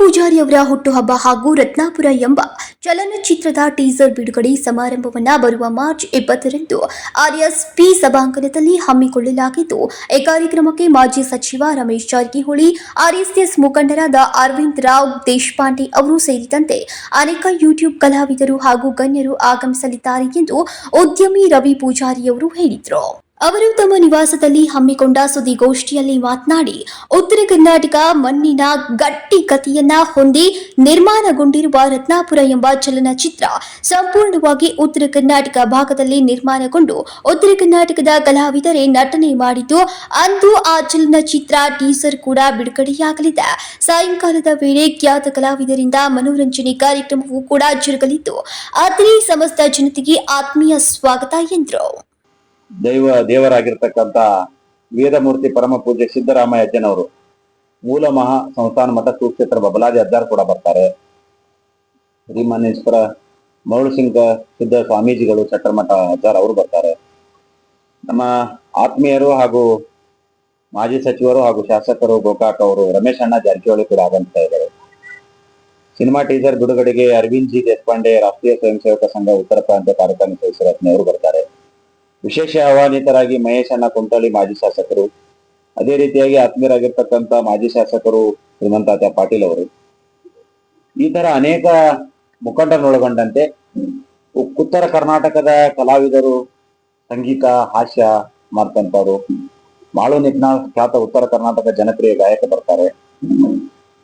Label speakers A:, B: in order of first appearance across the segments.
A: ಅವರ ಹುಟ್ಟುಹಬ್ಬ ಹಾಗೂ ರತ್ನಾಪುರ ಎಂಬ ಚಲನಚಿತ್ರದ ಟೀಸರ್ ಬಿಡುಗಡೆ ಸಮಾರಂಭವನ್ನು ಬರುವ ಮಾರ್ಚ್ ಇಪ್ಪತ್ತರಂದು ಆರ್ಎಸ್ ಪಿ ಸಭಾಂಗಣದಲ್ಲಿ ಹಮ್ಮಿಕೊಳ್ಳಲಾಗಿದ್ದು, ಈ ಕಾರ್ಯಕ್ರಮಕ್ಕೆ ಮಾಜಿ ಸಚಿವ ರಮೇಶ್ ಜಾರಕಿಹೊಳಿ, ಆರ್ಎಸ್ಎಸ್ ಮುಖಂಡರಾದ ಅರವಿಂದ್ ರಾವ್ ದೇಶಪಾಂಡೆ ಅವರು ಸೇರಿದಂತೆ ಅನೇಕ ಯೂಟ್ಯೂಬ್ ಕಲಾವಿದರು ಹಾಗೂ ಗಣ್ಯರು ಆಗಮಿಸಲಿದ್ದಾರೆ ಎಂದು ಉದ್ಯಮಿ ರವಿ ಪೂಜಾರಿಯವರು ಹೇಳಿದರು. ಅವರು ತಮ್ಮ ನಿವಾಸದಲ್ಲಿ ಹಮ್ಮಿಕೊಂಡ ಸುದ್ದಿಗೋಷ್ಠಿಯಲ್ಲಿ ಮಾತನಾಡಿ, ಉತ್ತರ ಕರ್ನಾಟಕ ಮಣ್ಣಿನ ಗಟ್ಟಿ ಕಥೆಯನ್ನ ಹೊಂದಿ ನಿರ್ಮಾಣಗೊಂಡಿರುವ ರತ್ನಾಪುರ ಎಂಬ ಚಲನಚಿತ್ರ ಸಂಪೂರ್ಣವಾಗಿ ಉತ್ತರ ಕರ್ನಾಟಕ ಭಾಗದಲ್ಲಿ ನಿರ್ಮಾಣಗೊಂಡು, ಉತ್ತರ ಕರ್ನಾಟಕದ ಕಲಾವಿದರೇ ನಟನೆ ಮಾಡಿದ್ದು, ಅಂದು ಆ ಚಲನಚಿತ್ರ ಟೀಸರ್ ಕೂಡ ಬಿಡುಗಡೆಯಾಗಲಿದೆ. ಸಾಯಂಕಾಲದ ವೇಳೆ ಖ್ಯಾತ ಕಲಾವಿದರಿಂದ ಮನೋರಂಜನೆ ಕಾರ್ಯಕ್ರಮವೂ ಕೂಡ ಜರುಗಲಿದ್ದು ಆದರೆ ಸಮಸ್ತ ಜನತೆಗೆ ಆತ್ಮೀಯ ಸ್ವಾಗತ ಎಂದರು.
B: ದೈವ ದೇವರಾಗಿರ್ತಕ್ಕಂಥ ವೇದಮೂರ್ತಿ ಪರಮ ಪೂಜ್ಯ ಸಿದ್ದರಾಮಯ್ಯ ಅಜ್ಜನವರು ಮೂಲ ಮಹಾ ಸಂಸ್ಥಾನ ಮಠ ಸುಕ್ಷೇತ್ರ ಬಬಲಾದಿ ಅಜ್ಜಾರ್ ಕೂಡ ಬರ್ತಾರೆ. ಶ್ರೀಮಾನೇಶ್ವರ, ಮರುಳಸಿಂಗ ಸಿದ್ಧ ಸ್ವಾಮೀಜಿಗಳು ಚಟ್ಟಮಠ ಅಜ್ಜಾರ್ ಅವರು ಬರ್ತಾರೆ. ನಮ್ಮ ಆತ್ಮೀಯರು ಹಾಗೂ ಮಾಜಿ ಸಚಿವರು ಹಾಗೂ ಶಾಸಕರು ಗೋಕಾಕ್ ಅವರು, ರಮೇಶ್ ಅಣ್ಣ ಜಾರಕಿಹೊಳಿ ಕೂಡ ಆಗಮಿಸ್ತಾ ಇದ್ದಾರೆ. ಸಿನಿಮಾ ಟೀಸರ್ ಬಿಡುಗಡೆಗೆ ಅರವಿಂದ್ ಜಿ ದೇಶಪಾಂಡೆ, ರಾಷ್ಟ್ರೀಯ ಸ್ವಯಂ ಸೇವಕ ಸಂಘ ಉತ್ತರ ಪ್ರಾಂತ್ಯ ಕಾರ್ಯಕ್ರಮ ಸದಸ್ಯರು ಅವರು ಬರ್ತಾರೆ. ವಿಶೇಷ ಆಹ್ವಾನಿತರಾಗಿ ಮಹೇಶ್ ಅಣ್ಣ ಕುಂಟಳ್ಳಿ ಮಾಜಿ ಶಾಸಕರು. ಅದೇ ರೀತಿಯಾಗಿ ಆತ್ಮೀಯರಾಗಿರ್ತಕ್ಕಂಥ ಮಾಜಿ ಶಾಸಕರು ಶ್ರೀಮಂತಾತ್ಯ ಪಾಟೀಲ್ ಅವರು. ಈ ತರ ಅನೇಕ ಮುಖಂಡರನ್ನೊಳಗೊಂಡಂತೆ ಉತ್ತರ ಕರ್ನಾಟಕದ ಕಲಾವಿದರು, ಸಂಗೀತ, ಹಾಸ್ಯ ಮಾಡ್ತಂತವ್ರು ಮಾಳು ನಿಕ್ನಾಳ್ ಖ್ಯಾತ ಉತ್ತರ ಕರ್ನಾಟಕ ಜನಪ್ರಿಯ ಗಾಯಕ ಬರ್ತಾರೆ.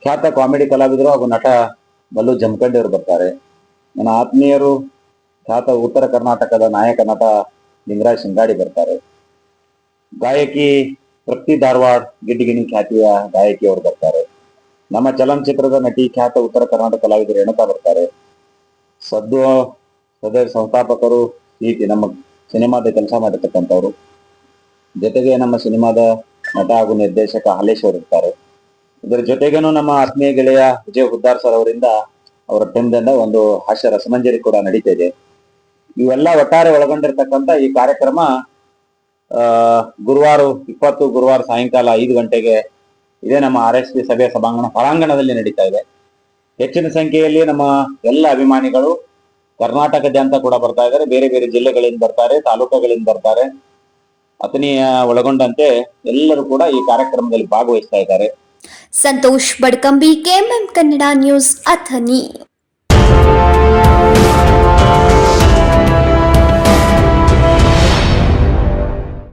B: ಖ್ಯಾತ ಕಾಮಿಡಿ ಕಲಾವಿದರು ಹಾಗೂ ನಟ ಬಲ್ಲು ಜಮಖಂಡಿಯವರು ಬರ್ತಾರೆ. ನನ್ನ ಆತ್ಮೀಯರು, ಖ್ಯಾತ ಉತ್ತರ ಕರ್ನಾಟಕದ ನಾಯಕ, ನಟ ಲಿಂಗರಾಜ್ ಸಿಂಗಾಡಿ ಬರ್ತಾರೆ. ಗಾಯಕಿ ತೃಪ್ತಿ ಧಾರವಾಡ್ ಗಿಡ್ಡಿಗಿಣಿ ಖ್ಯಾತಿಯ ಗಾಯಕಿ ಅವರು ಬರ್ತಾರೆ. ನಮ್ಮ ಚಲನಚಿತ್ರದ ನಟಿ ಖ್ಯಾತ ಉತ್ತರ ಕರ್ನಾಟಕ ಕಲಾವಿದರು ರೇಣುಕಾ ಬರ್ತಾರೆ. ಸದ್ದು ಸದಯ ಸಂಸ್ಥಾಪಕರು ಈತಿ ನಮ್ಮ ಸಿನಿಮಾದ ಕೆಲಸ ಮಾಡಿರ್ತಕ್ಕಂಥವ್ರು. ಜೊತೆಗೆ ನಮ್ಮ ಸಿನಿಮಾದ ನಟ ಹಾಗೂ ನಿರ್ದೇಶಕ ಹಾಲೇಶ್ ಅವರು ಇರ್ತಾರೆ. ಇದರ ಜೊತೆಗೇನು ನಮ್ಮ ಆತ್ಮೀಯ ಗೆಳೆಯ ವಿಜಯ್ ಹುದ್ದಾರ್ ಸರ್ ಅವರಿಂದ ಅವರ ಟೀಮ್ದಿಂದ ಒಂದು ಹಾಸ್ಯ ರಸಮಂಜರಿ ಕೂಡ ನಡೀತಾ ಇದೆ. ಇವೆಲ್ಲ ಒಟ್ಟಾರೆ ಒಳಗೊಂಡಿರ್ತಕ್ಕಂಥ ಈ ಕಾರ್ಯಕ್ರಮ ಗುರುವಾರ ಇಪ್ಪತ್ತು, ಗುರುವಾರ ಸಾಯಂಕಾಲ ಐದು ಗಂಟೆಗೆ ಇದೇ ನಮ್ಮ ಆರ್ ಎಸ್ ಪಿ ಸಭೆಯ ಸಭಾಂಗಣ ಹೊರಾಂಗಣದಲ್ಲಿ ನಡೀತಾ ಇದೆ. ಹೆಚ್ಚಿನ ಸಂಖ್ಯೆಯಲ್ಲಿ ನಮ್ಮ ಎಲ್ಲ ಅಭಿಮಾನಿಗಳು ಕರ್ನಾಟಕದಂತ ಕೂಡ ಬರ್ತಾ ಇದ್ದಾರೆ. ಬೇರೆ ಬೇರೆ ಜಿಲ್ಲೆಗಳಿಂದ ಬರ್ತಾರೆ, ತಾಲೂಕುಗಳಿಂದ ಬರ್ತಾರೆ. ಅತನಿಯ ಒಳಗೊಂಡಂತೆ ಎಲ್ಲರೂ ಕೂಡ ಈ ಕಾರ್ಯಕ್ರಮದಲ್ಲಿ ಭಾಗವಹಿಸ್ತಾ ಇದ್ದಾರೆ.
A: Santosh Badkambi, KMM Kannada news, Athani.